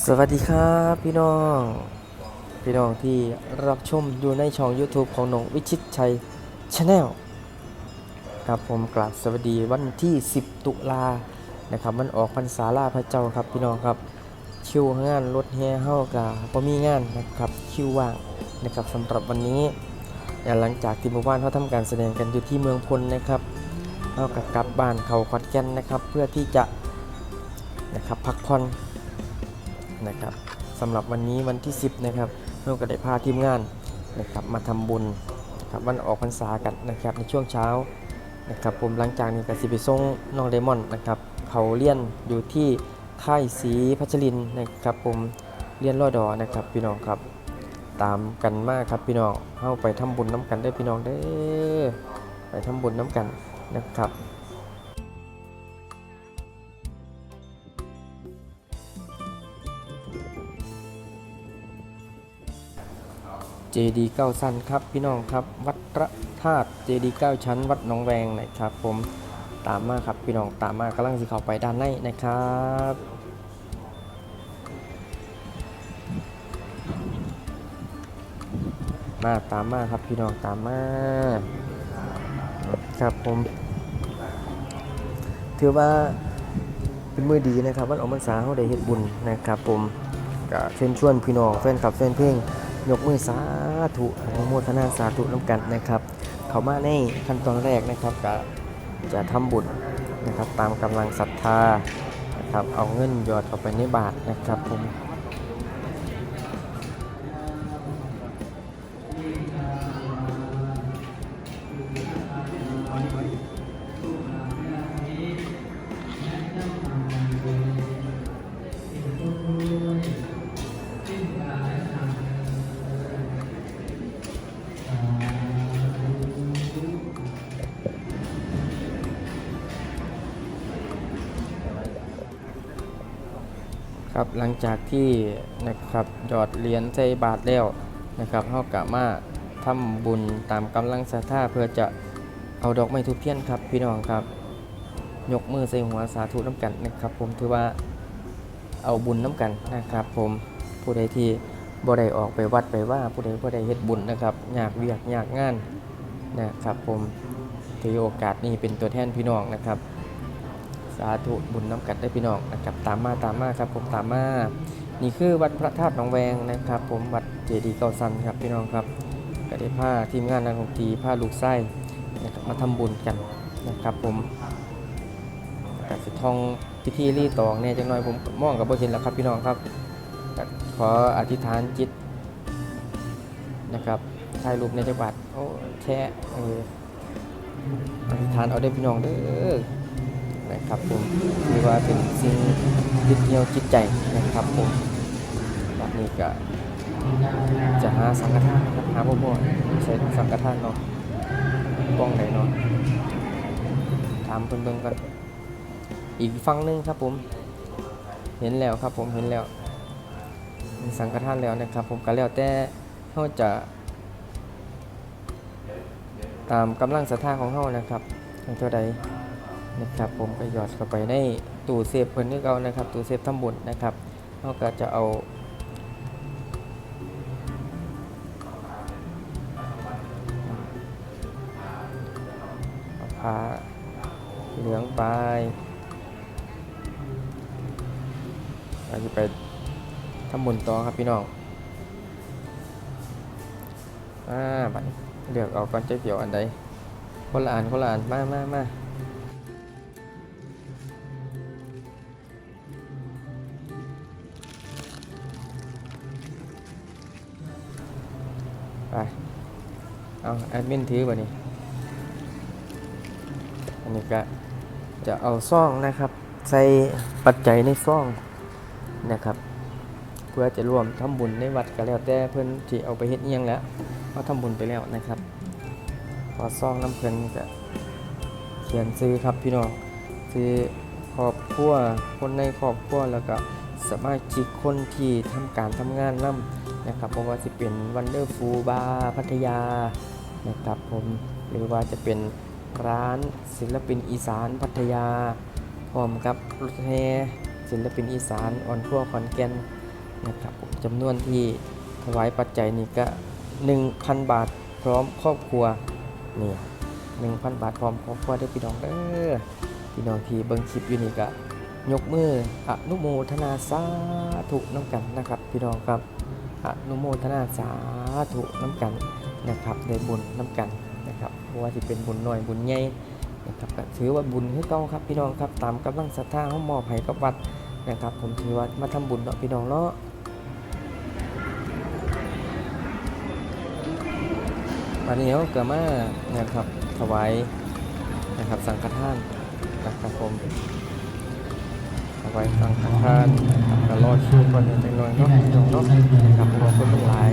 สวัสดีครับพี่น้อง พี่น้องที่รับชมอยู่ในช่อง YouTube ของหนงวิชิตชัยชาแนลครับผมกราบสวัสดีวันที่ 10 ตุลานะครับมันออกพรรษาลาพระเจ้าครับพี่น้องครับคิวงานรถแห่เฮากาพอมีงานนะครับคิวว่างนะครับสำหรับวันนี้หลังจากที่หมู่บ้านเขาทำการแสดงกันอยู่ที่เมืองพลนะครับเฮากลับบ้านเขาขอนแก่นนะครับ เพื่อที่จะนะครับพักผ่อน นะครับสำหรับวันนี้วันที่ 10 นะครับเราก็ได้พาทีมงานนะครับมาทำบุญนะครับวันออกพรรษากันนะครับในช่วงเช้านะครับผมหลังจากนี้ก็สิไปส่งน้องเดมอนนะครับเขาเรียนอยู่ที่ค่ายศรีพัชรินนะครับผมเรียนรอดอนะครับพี่น้องครับตามกันมากครับพี่น้องเข้าไปทำบุญน้ำกันได้พี่น้องเด้ไปทำบุญน้ำกันนะครับ เจดีเก้าสั้นครับพี่น้องครับ วัดพระธาตุเจดีเก้าชั้น วัดหนองแวงนะครับผมตามมาครับพี่น้องตามมากำลังสิเข้าไปด้านในนะครับมาตามมาครับพี่น้องตามมาครับผม ถือว่าเป็นมือดีนะครับวันออกพรรษาเขาได้เฮ็ดบุญนะครับผมก็เชิญชวนพี่น้องแฟนคลับแฟนเพลง ยกมือสาธุอนุโมทนาสาธุน้ำกันนะครับ เขามาในขั้นตอนแรกนะครับก็จะทำบุญนะครับตามกำลังศรัทธานะครับเอาเงินหยอดเข้าไปในบาทนะครับผม ครับหลังจากที่นะครับหยอดเหรียญใส่บาทแล้วนะครับเฮากะมาทำบุญตามกำลังศรัทธาเพื่อจะเอาดอกไม้ทุบเทียนครับพี่น้องครับ ยกมือใส่หัวสาธุน้ำกันนะครับ ผมถือว่าเอาบุญน้ำกันนะครับ ผมผู้ใดที่บ่ได้ออกไปวัดไปว่าผู้ใดบ่ได้เฮ็ดบุญนะครับอยากเวียกอยากงานนะครับ ผมถือโอกาสนี้เป็นตัวแทนพี่น้องนะครับ สาธุบุญน้ำกัดได้พี่น้องนะครับตามมาตามมาครับผมตามมานี่คือวัดพระธาตุหนองแวงนะครับ ผมวัดเจดีย์เก่าซันครับพี่น้องครับก็ได้ผ้าทีมงานนักดนตรีผ้าลูกไส้นะครับมาทำบุญกันนะครับผมกับสิทองพิธีรีตองเนี่ยจังน้อยผมมองกับบ่เห็นแล้วครับพี่น้องครับขออธิษฐานจิตนะครับถ่ายรูปในจังหวัดโอ้แช่เอออธิษฐานเอาได้พี่น้องเด้อ นะครับผมถือว่าเป็นสิ่งยึดเหนี่ยวจิตใจนะครับผมแบบนี้ก็จะหาสังฆทานนะครับหาพ่อพ่อใช้สังฆทานเนาะป้องไหนเนาะถามเพิ่นเบิ่งกันอีกฝั่งหนึงครับผม เห็นแล้วครับผมเห็นแล้วมีสังฆทานแล้วนะครับ ผมก็แล้วแต่เขาจะ ตามกำลังศรัทธาของเขานะครับเท่าใด นะครับผมก็หยอดเข้าไปในตู้เซฟเพิ่นนึกเอานะครับตู้เซฟทำบุญนะครับเราก็จะเอาผ้าเหลืองไปเราจะไปทำบุญต่อครับพี่น้องอ่าบัดนี้เลือกเอาก่อนจะเกี่ยวอันใดคนละอันคนละอันมามามา เอาแอดมินถือบ่นี่อันนี้ก็จะเอาซ่องนะครับ ใส่ปัจจัยในซ่องนะครับ เพื่อจะรวมทำบุญในวัดก็แล้วแต่เพื่อนที่เอาไปเฮ็ดอิหยังแล้วเขาทำบุญไปแล้วนะครับ พอซ่องน้ำเพิ่นก็เขียนซื้อครับพี่น้องซื้อครอบครัวคนในครอบครัวแล้วก็สมาชิกคนที่ทำการทำงานนํ นะครับเพราะว่าจะเป็นวันเดอร์ฟูบาร์พัทยานะครับผมหรือว่าจะเป็นร้านศิลปินอีสานพัทยาพร้อมกับรถแห่ศิลปินอีสานออนทัวร์ขอนแก่นนะครับผมจำนวนที่ถวายปัจจัยนี่ก็ 1,000 บาทพร้อมครอบครัวนี่1,000บาทพร้อมครอบครัวเด้พี่น้องเด้อพี่น้องที่เบิ่งคลิปอยู่นี่ก็ยกมืออนุโมทนาสาธุน้ำกันนะครับ พี่น้องครับ อนุโมทนาสาธุน้ำกันนะครับได้บุญน้ำกันนะครับเพราะว่าที่เป็นบุญน้อยบุญใหญ่นะครับก็ถือว่าบุญคือเก่าครับพี่น้องครับตามกำลังศรัทธาเฮามอบให้กับวัดนะครับ ผมถือว่ามาทำบุญเนาะพี่น้องเนาะวันนี้เราเกิดมานะครับถวายนะครับสังฆทานนะครับผม ถวายสังฆทานนะครับก็รอคิวคนจังหน่อยเนาะพี่น้องเนาะนะครับเพราะว่าคนมันหลาย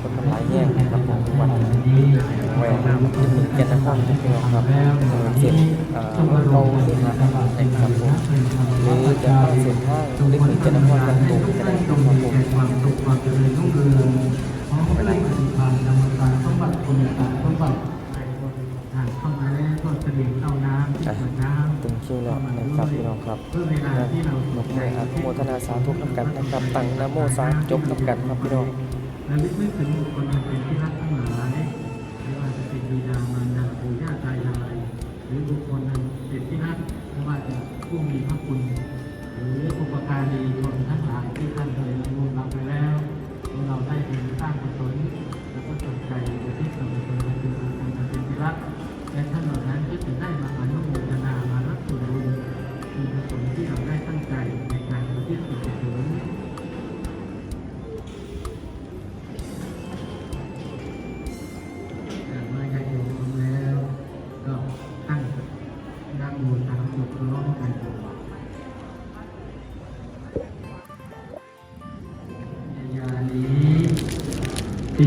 คนมันหลายแยกนะครับผมวันแหวนที่มีเกียรตินครพี่น้องครับเออเจ็ดเอ่อเราเส้นทางนะครับผมหรือจะเข้าเส้นทางหรือถึงเกียรตินครกันตุกก็ได้ครับผมความสุขความเจริญรุ่งเรืองขอให้ได้ปฏิภาณนำมาการสมบัติคุณการสมบัติทางเข้ามาแล้วก็เสด็จเข้าน้ำที่สวนน้ำ ถึงคิวแล้วนะครับพี่น้องครับเพื่อเวลาที่เรานกในอนุโมทนาสาธุน้ำกันนะครับ ตั้งนะโมสามจบกำกันครับพี่น้อง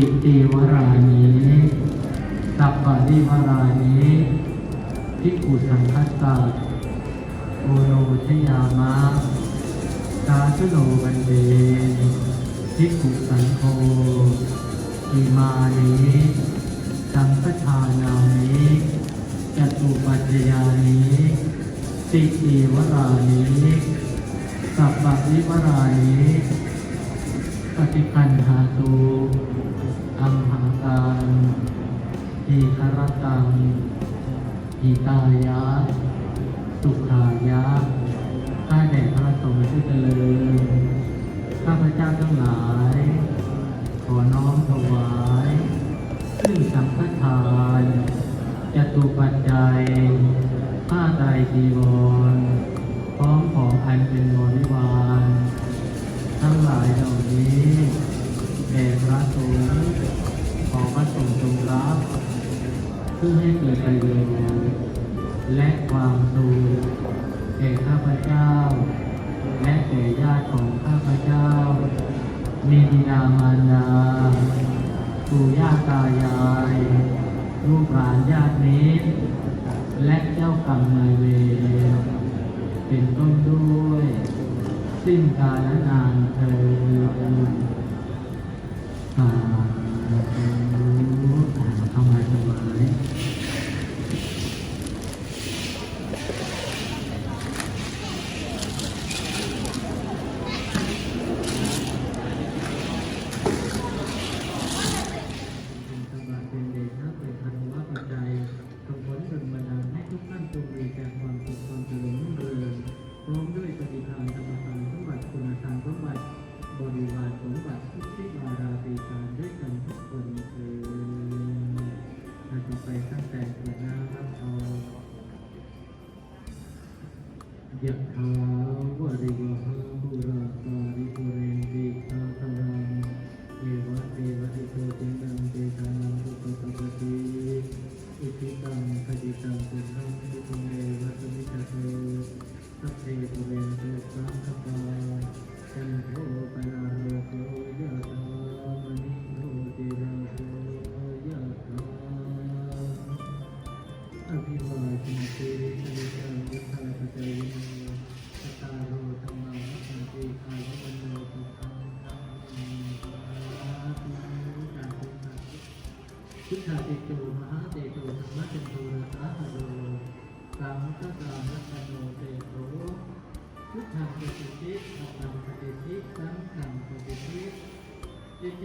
ติติวรานีสัพปะริวรานีพิกุสังคัสสะโอโนชยามะสาธุโนวันเดพิกุสังโฆอิมานิสังฆทานานิจตุปัจจยานิติติวรานิสัพปะริวรานิปฏิคันหาตุ อัมหาตังทีครตังหิตายะ สุขายะ ข้าแด่พระสงฆ์ผู้เจริญ ข้าพระเจ้าทั้งหลาย ขอน้อมถวาย ซึ่งสังฆทานจตุปัจจัยผ้าไตรจีวร พร้อมของอันเป็นบริวาร ทั้งหลายเหล่านี้แด่พระสงฆ์ เพื่อให้เกิดประโยชน์และความสุขแก่ข้าพเจ้า และแก่ญาติของข้าพเจ้า มีบิดามารดาปู่ย่าตายายลูกหลานญาติมิตรและเจ้ากรรมนายเวรเป็นต้นด้วย สิ้นกาลนานเธอญสาธุ เ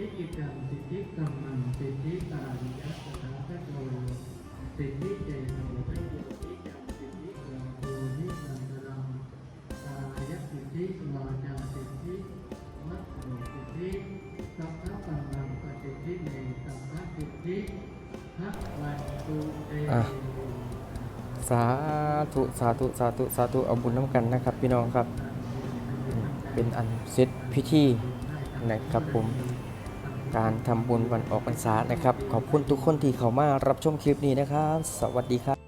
ิกิจังสิทธิกัมมันสิทธิการยัสสะโตสิทธิเจโนไทโยนิจังสิทธิกาโตนิสันตรังกายสิทธิวาจาสิทธิวัตถุสิทธิสัพพะปังมังปฏิทิเนสัพพะสิทธิทัพวันตุเตอะสาธุสาธุสาธุสาธุเอาบุญน้ำกันนะครับ พี่น้องครับ เป็นอันเสร็จพิธีนะครับผม การทำบุญวันออกพรรษานะครับ ขอบคุณทุกคนที่เข้ามารับชมคลิปนี้นะครับ สวัสดีครับ